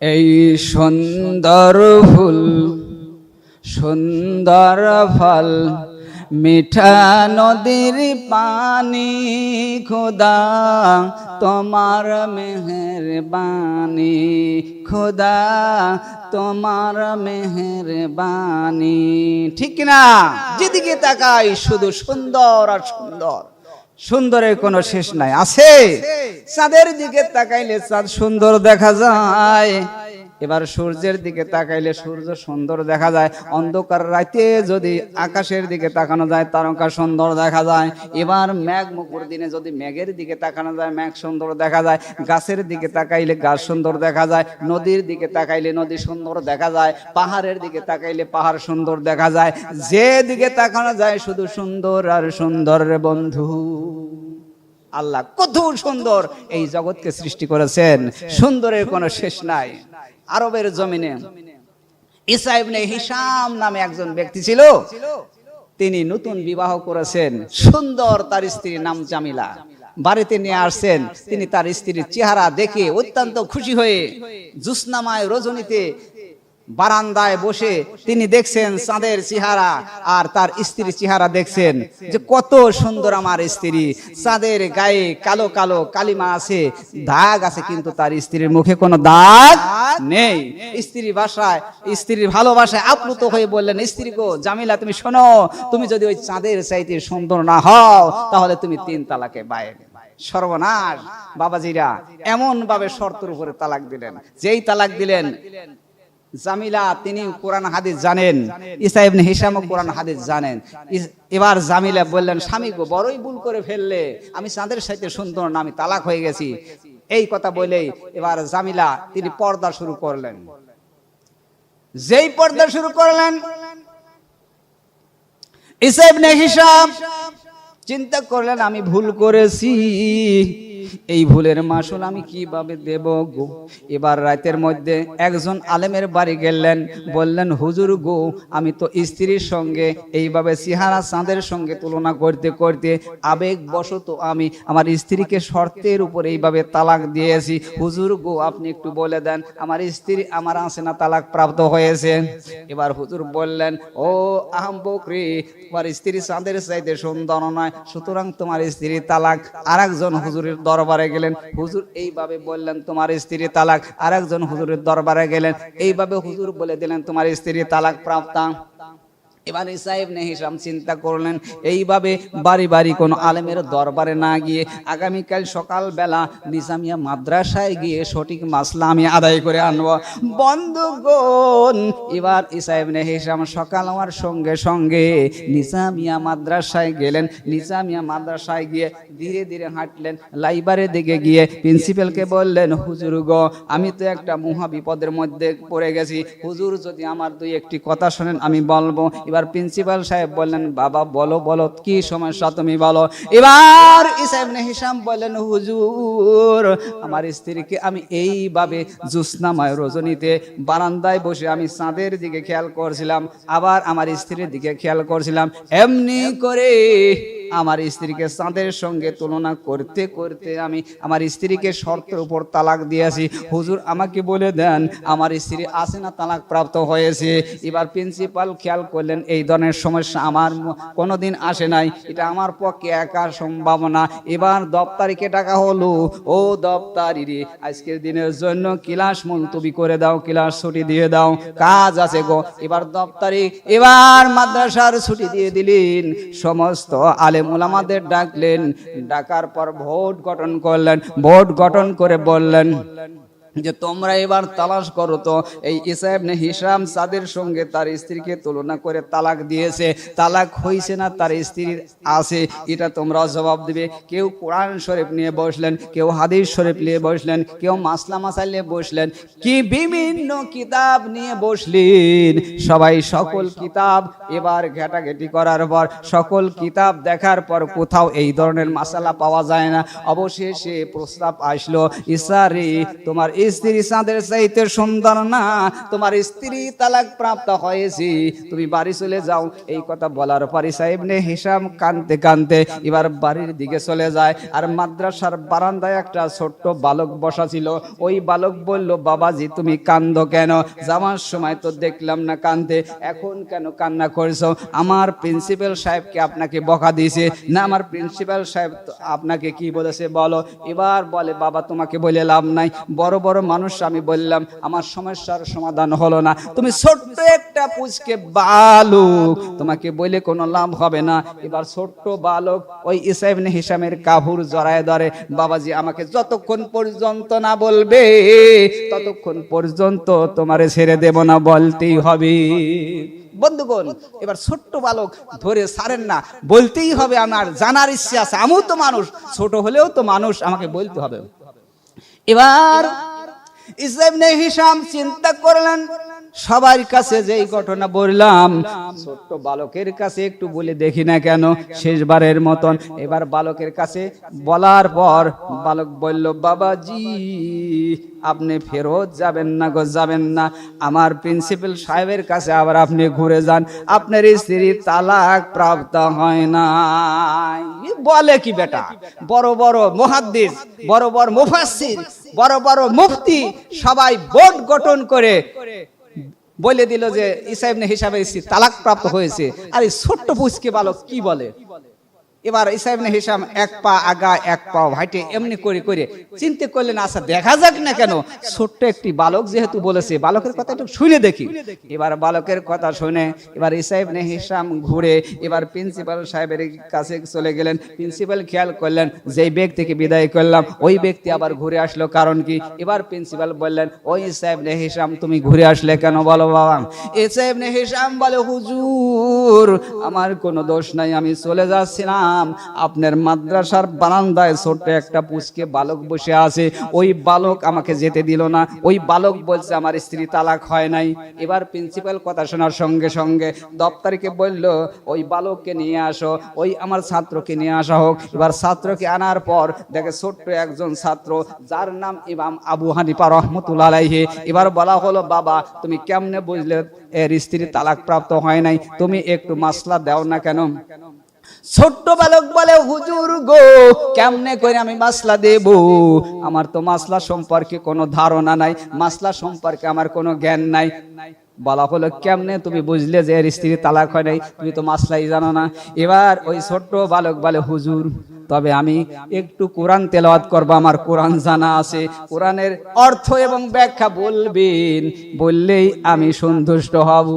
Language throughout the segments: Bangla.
এই সুন্দর ফুল, সুন্দর ফল, মিঠা নদীর পানি, খোদা তোমার মেহের বাণী খোদা তোমার মেহের বাণী ঠিক না? যেদিকে তাকাই শুধু সুন্দর আর সুন্দর। সুন্দরের কোনো শেষ নাই। আছে? চাঁদের দিকে তাকাইলে চাঁদ সুন্দর দেখা যায়। এবার সূর্যের দিকে তাকাইলে সূর্য সুন্দর দেখা যায়। অন্ধকার রাতে যদি আকাশের দিকে তাকানো যায় তারকা সুন্দর দেখা যায়। এবার মেঘ মুকুর দিনে যদি মেঘের দিকে তাকানো যায়, মেঘ সুন্দর দেখা যায়। গাছের দিকে তাকাইলে গাছ সুন্দর দেখা যায়। নদীর দিকে তাকাইলে নদী সুন্দর দেখা যায়। পাহাড়ের দিকে তাকাইলে পাহাড় সুন্দর দেখা যায়। যে দিকে তাকানো যায় শুধু সুন্দর আর সুন্দর বন্ধু। আল্লাহ কত সুন্দর এই জগৎকে সৃষ্টি করেছেন। সুন্দরের কোনো শেষ নাই। আরবের জমিনে। ইসা ইবনে হিসাম নামে একজন ব্যক্তি ছিল। তিনি নতুন বিবাহ করেছেন। সুন্দর তার স্ত্রীর নাম জামিলা। বাড়িতে নিয়ে আসছেন। তিনি তার স্ত্রীর চেহারা দেখে অত্যন্ত খুশি হয়ে জুসনামায় রজনীতে বারান্দায় বসে তিনি দেখছেন চাঁদের চেহারা আর তার স্ত্রীর চেহারা দেখছেন যে কত সুন্দর আমার স্ত্রী। চাঁদের গায়ে কালো কালো কালিমা আছে, দাগ আছে, কিন্তু তার স্ত্রীর মুখে কোনো দাগ নেই। স্ত্রী ভাষায়, স্ত্রীর ভালোবাসায় আপ্লুত হয়ে বললেন, স্ত্রী গো, জামিলা, তুমি শোনো, তুমি যদি ওই চাঁদের চাইতে সুন্দর না হও, তাহলে তুমি তিন তালাকে বাইরে সর্বনাশ, বাবাজিরা এমন ভাবে শর্তের উপরে তালাক দিলেন। যেই তালাক দিলেন জামিলা তিনি কোরআন হাদিস জানেন ইসা হিসামও কোরআন হাদিস জানেন। এবার জামিলা বললেন, স্বামী গো, বড়ই ভুল করে ফেললে, আমি চাঁদের সাথে সুন্দর না, আমি তালাক হয়ে গেছি। এই কথা বলেই এবার জামিলা তিনি পর্দা শুরু করলেন। যেই পর্দা শুরু করলেন ইসা হিসাম চিন্তা করলেন, আমি ভুল করেছি। এই ভুলের মাসুল আমি কীভাবে দেব গো? এবার রাতের মধ্যে একজন আলেমের বাড়ি গেলেন, বললেন, হুজুর গো, আমি তো স্ত্রীর সঙ্গে এইভাবে সিহারা চাঁদের সঙ্গে তুলনা করতে করতে আবেগ বশত আমি আমার স্ত্রীকে শর্তের উপর এইভাবে তালাক দিয়েছি। হুজুর গো, আপনি একটু বলে দেন, আমার স্ত্রী আমার আছে না তালাক প্রাপ্ত হয়েছে? এবার হুজুর বললেন, ও আহম বকরি, তোমার স্ত্রী চাঁদের চাইতে সুন্দর নয়, সুতরাং তোমার স্ত্রী তালাক আর একজন হুজুরের দরবারে গেলেন। হুজুর এইভাবে বললেন, তোমার স্ত্রী তালাক। আরেকজন হুজুরের দরবারে গেলেন। এইভাবে হুজুর বলে দিলেন, তোমার স্ত্রী তালাক প্রাপ্তা। এবার সাহেব নে হিসাম চিন্তা করলেন, এইভাবে বাড়ি বাড়ি কোনো আলেমের দরবারে না গিয়ে আগামীকাল সকালবেলা নিজামিয়া মাদ্রাসায় গিয়ে সঠিক মাসলা আমি আদায় করে আনব। বন্ধুগণ, এবার ইসাহেব নে হিসাম সকাল আমার সঙ্গে সঙ্গে নিজামিয়া মাদ্রাসায় গেলেন। নিজামিয়া মাদ্রাসায় গিয়ে ধীরে ধীরে হাঁটলেন লাইব্রেরির দিকে গিয়ে প্রিন্সিপালকে বললেন, হুজুর গো, আমি তো একটা মহা বিপদের মধ্যে পড়ে গেছি। হুজুর যদি আমার দুই একটি কথা শোনেন, আমি বলব। এবার প্রিন্সিপাল সাহেব বললেন, বাবা, বলো বলো, কি সমস্যা তুমি বলো? এবার হিসাম বললেন, হুজুর, আমার স্ত্রীকে আমি এইভাবে জুসনাময় রজনীতে বারান্দায় বসে আমি চাঁদের দিকে খেয়াল করছিলাম, আবার আমার স্ত্রীর দিকে খেয়াল করছিলাম। এমনি করে আমার স্ত্রীকে চাঁদের সঙ্গে তুলনা করতে করতে আমি আমার স্ত্রীকে শর্তের উপর তালাক দিয়েছি। হুজুর, আমাকে বলে দেন, আমার স্ত্রী আছে না তালাক প্রাপ্ত হয়েছে। এবার প্রিন্সিপাল খেয়াল করলেন, এই ধরনের সমস্যা আমার ম- কোনোদিন আসে নাই। এটা আমার পক্ষে একা সম্ভাবনা। এবার দপ্তারিকে টাকা হলো। ও দপ্তারি রে, আজকের দিনের জন্য ক্লাস মুলতবি করে দাও, ক্লাস ছুটি দিয়ে দাও। কাজ আছে গো। এবার দপ্তারি, এবার মাদ্রাসার ছুটি দিয়ে দিলেন। সমস্ত আলেম ওলামাদের ডাকলেন ডাকার পর ভোট গঠন করলেন ভোট গঠন করে বললেন। যে তোমরা এবার তালাশ করো তো, এই ইসাহেব নে হিসাম সাদের সঙ্গে তার স্ত্রীকে তুলনা করে তালাক দিয়েছে। তালাক হয়েছে না তার স্ত্রীর আছে, এটা তোমরা জবাব দিবে। কেউ কোরআন শরীফ নিয়ে বসলেন, কেউ হাদিস শরীফ নিয়ে বসলেন, কেউ মাসলা মাসাইল নিয়ে বসলেন। কি বিভিন্ন কিতাব নিয়ে বসলেন। সবাই সকল কিতাব এবার ঘেটাঘেটি করার পর, সকল কিতাব দেখার পর কোথাও এই ধরনের মাসালা পাওয়া যায় না। অবশেষে প্রস্তাব আসলো ইসারি তোমার স্ত্রী চাঁদের চাইতে সুন্দর না, তোমার স্ত্রী তালাক প্রাপ্ত হয়েছি। তুমি বাড়ি চলে যাও। এই কথা বলার পরে সাহেব নে হিসাব কানতে কানতে এবার বাড়ির দিকে চলে যায়। আর মাদ্রাসার বারান্দায় একটা ছোট্ট বালক বসা ছিল। ওই বালক বলল, বাবাজি, তুমি কান্দো কেন? যাওয়ার সময় তো দেখলাম না কান্দে এখন কেন কান্না করছ? আমার প্রিন্সিপাল সাহেবকে আপনাকে বকা দিয়েছে। না, আমার প্রিন্সিপাল সাহেব আপনাকে কি বলেছে বলো? এবার বলে, বাবা, তোমাকে বলে লাভ নাই। বড় বড় মানুষ, আমি বললাম, আমার সমস্যার সমাধান হলো না। তুমি ছোট্ট একটা পুচকে বালক, তোমাকে বলে কোনো লাভ হবে না। এবার ছোট্ট বালক ওই ইসাইবনে হিসামের কাহুর জড়ায় ধরে, বাবাজি, আমাকে যতক্ষণ পর্যন্ত না বলবে, ততক্ষণ পর্যন্ত তোমারে ছেড়ে দেব না, বলতেই হবে। বন্ধুগণ, এবার ছোট্ট বালক ধরে সারেন না, বলতেই হবে আমার, জানার ইচ্ছে আছে, আমিও তো মানুষ, ছোট হলেও তো মানুষ, আমাকে বলতে হবে। এবার ইসলামনে হিসাম চিন্তা করলেন, সবার কাছে যেই ঘটনা বললাম, ছোট্ট বালকের কাছে একটু বলে দেখি না কেন, শেষবারের মতন। এবার বালকের কাছে বলার পর বালক বলল, বাবাজি, আপনি ফেরত যাবেন না গো, যাবেন না। আমার প্রিন্সিপাল সাহেবের কাছে আবার আপনি ঘুরে যান। আপনার স্ত্রী তালাক প্রাপ্ত হয় না বলে কি বেটা? বড় বড় মহাদ্দিস, বড় বড় মুফাসসির বড় বড় মুফতি সবাই বোর্ড গঠন করে বলে দিল যে ইসাইবনে হিসাবে তালাক প্রাপ্ত হয়েছে। আর এই ছোট্ট পুচকে বালক কি বলে? এবার ইসাইবনে হিসাম এক পা আগা এক পা ভাইটে এমনি করে করে। চিন্তা করলেন আচ্ছা দেখা যাক না কেন? ছোট্ট একটি বালক যেহেতু বলেছে, বালকের কথা একটু শুনে দেখি। এবার বালকের কথা শুনে, এবার ইসাইবনে হিসাম ঘুরে, এবার প্রিন্সিপাল সাহেবের কাছে চলে গেলেন। প্রিন্সিপাল খেয়াল করলেন, যেই ব্যক্তিকে বিদায় করলাম, ওই ব্যক্তি আবার ঘুরে আসলো কারণ কি? এবার প্রিন্সিপাল বললেন ওই সাহেবনে হিসাম তুমি ঘুরে আসলে কেন বলো বাবা? এ সাহেবনে হিসাম বলে, হুজুর, আমার কোনো দোষ নাই, আমি চলে যাচ্ছিলাম আপনার মাদ্রাসার বারান্দায় ছোট্ট একটা পুচকে বালক বসে আছে। ওই বালক আমাকে যেতে দিল না। ওই বালক বলছে, আমার স্ত্রী তালাক হয় নাই। এবার প্রিন্সিপাল কথা শোনার সঙ্গে সঙ্গে দপ্তরকে বলল, ওই বালককে নিয়ে আসো, ওই আমার ছাত্রকে নিয়ে আসা হোক। এবার ছাত্রকে আনার পর দেখে ছোট্ট একজন ছাত্র, যার নাম ইমাম আবু হানিফা রহমতুল্লাহ আলাইহি। এবার বলা হলো, বাবা, তুমি কেমনে বুঝলে এর স্ত্রী তালাক প্রাপ্ত হয় নাই? তুমি একটু মাসলা দাও না কেন? ছোট্ট বালক বলে, হুজুর গো, কেমনে করে আমি মাসলা দেব? আমার তো মাসলা সম্পর্কে কোনো ধারণা নাই, মাসলা সম্পর্কে আমার কোনো জ্ঞান নাই। বলা হলো, কেমনে তুমি বুঝলে যে এর স্ত্রী তালাক হয় নাই? তুমি তো মাসলাই জানো না। এবার ওই ছোট্ট বালক বলে, হুজুর, তবে আমি একটু কোরআন তেলাওয়াত করব, আমার কোরআন জানা আছে। কোরআনের অর্থ এবং ব্যাখ্যা বলবেন, বললেই আমি সন্তুষ্ট হব।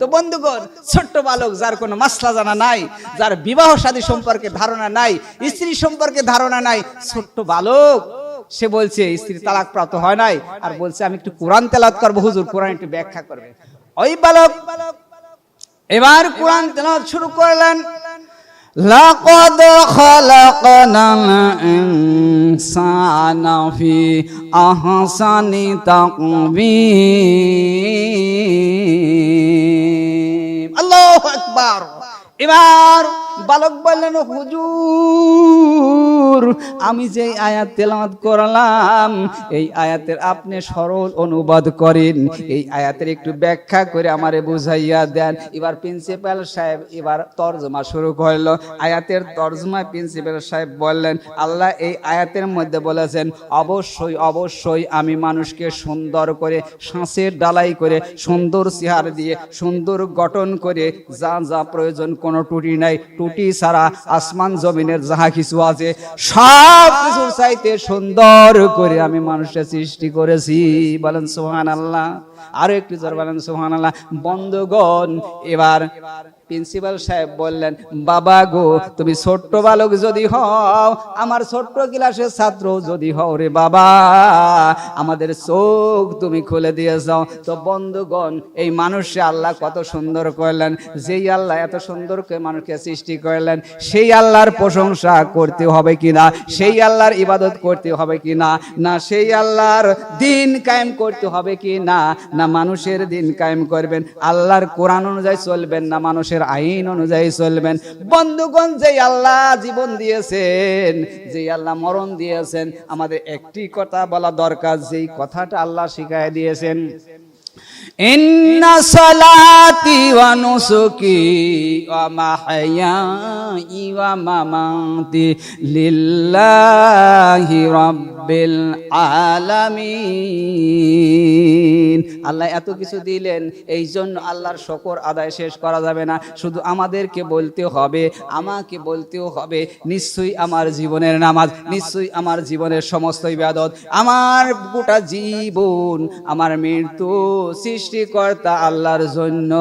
তো বন্ধুগণ, ছোট্ট বালক যার কোনো মাসলা জানা নাই, যার বিবাহ শাদী সম্পর্কে ধারণা নাই, স্ত্রী সম্পর্কে ধারণা নাই, ছোট্ট বালক সে বলছে স্ত্রী তালাক প্রাপ্ত হয় নাই আর বলছে আমি একটু কোরআন তেলাওয়াত করবো হুজুর কোরআন একটু ব্যাখ্যা করবে ওই বালক এবার কোরআন তেলাওয়াত শুরু করলেন لقد خلقنا الإنسان في أحسن تقويم الله أكبر এবার বালক বললেন হুজুর আমি যে আয়াত তেলাওয়াত করলাম, এই আয়াতের আপনি সরল অনুবাদ করেন। এই আয়াতের একটু ব্যাখ্যা করে আমারে বুঝাইয়া দেন। এবার প্রিন্সিপাল সাহেব এবার তর্জমা শুরু করল। আয়াতের তর্জমা প্রিন্সিপাল সাহেব বললেন, আল্লাহ এই আয়াতের মধ্যে বলেছেন, অবশ্যই অবশ্যই আমি মানুষকে সুন্দর করে শ্বাসের ডালাই করে সুন্দর চেহার দিয়ে সুন্দর গঠন করে যা যা প্রয়োজন কোনো টুটি নাই। টুটি ছাড়া আসমান জমিনের যাহা কিছু আছে সব কিছুর চাইতে সুন্দর করে আমি মানুষের সৃষ্টি করেছি। বলেন সোহান আল্লাহ আরও একটু জোর বলেন সোহান আল্লাহ বন্ধুগণ, এবার প্রিন্সিপাল সাহেব বললেন, বাবা গো, তুমি ছোট্ট বালক যদি হও, আমার ছোট্ট ক্লাসের ছাত্র যদি হও রে বাবা, আমাদের চোখ তুমি খুলে দিয়েছ তো বন্ধুগণ, এই মানুষে আল্লাহ কত সুন্দর করলেন। যেই আল্লাহ এত সুন্দর করে মানুষকে সৃষ্টি করলেন, সেই আল্লাহর প্রশংসা করতে হবে কিনা সেই আল্লাহর ইবাদত করতে হবে কিনা না, সেই আল্লাহর দিন কায়েম করতে হবে কি না? না মানুষের দিন কায়েম করবেন। আল্লাহর কোরআন অনুযায়ী চলবেন, না মানুষের আইন অনুযায়ী চলবেন। বন্ধুগণ যে আল্লাহ জীবন দিয়েছেন যে আল্লাহ মরণ দিয়েছেন, আমাদের একটি কথা বলা দরকার, যেই কথাটা আল্লাহ শিখাই দিয়েছেন। إن صلاتي ونسكي ومحياي ومماتي لله رب العالمين আল্লাহ এত কিছু দিলেন এই জন্য আল্লাহর শকর আদায় শেষ করা যাবে না শুধু আমাদেরকে বলতে হবে আমাকে বলতেও হবে নিশ্চয়ই আমার জীবনের নামাজ নিশ্চয়ই আমার জীবনের সমস্ত ইবাদত আমার গোটা জীবন আমার মৃত্যু সৃষ্টিকর্তা আল্লাহর জন্য।